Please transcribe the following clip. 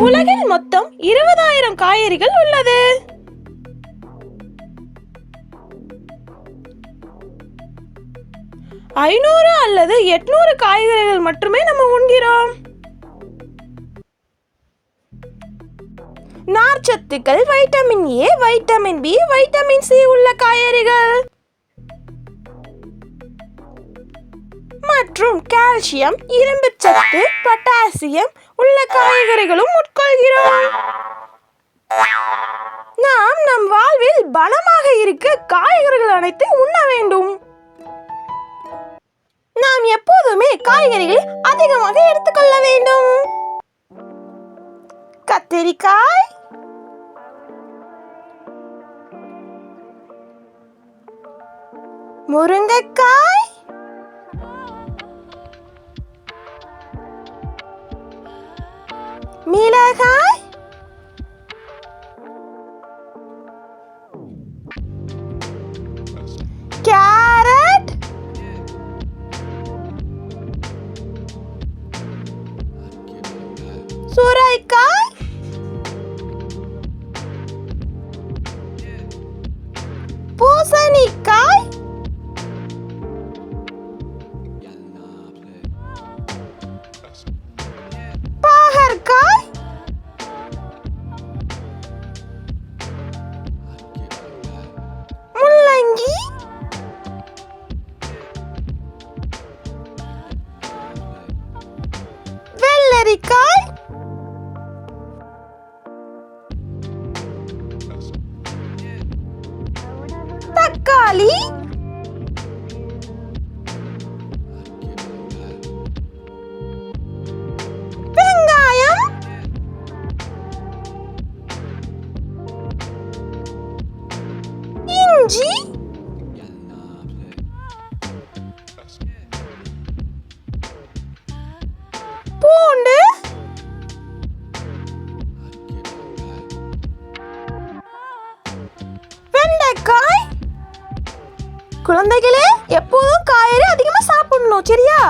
உலகில் மொத்தம் இருபதாயிரம் காய்கறிகள் உள்ளது. ஐநூறு அல்லது எட்நூறு காய்கறிகள் மட்டுமே நம்ம உண்கிறோம். நார்ச்சத்துக்கள் vitamin A vitamin B vitamin C உள்ள காய்கறிகள். மற்றும் கால்சியம் இரும்புச்சத்து பொட்டாசியம் உள்ள காய்கறிகளும் உட்கொள்கிறோம். நாம் நம் வாழ்வில் பலமாக இருக்க காய்கறிகள் அனைத்து உண்ண வேண்டும். நாம் எப்போதுமே காய்கறிகளை அதிகமாக எடுத்துக்கொள்ள வேண்டும். கத்திரிக்காய். முருங்கைக்காய். มีเลยค่ะ வெள்ளரிக்காய் தக்காளி வெங்காயம் இஞ்சி வெண்டைக்காய் குழந்தைகளே எப்போதும் காய்கறி அதிகமாக சாப்பிடணும் சரியா?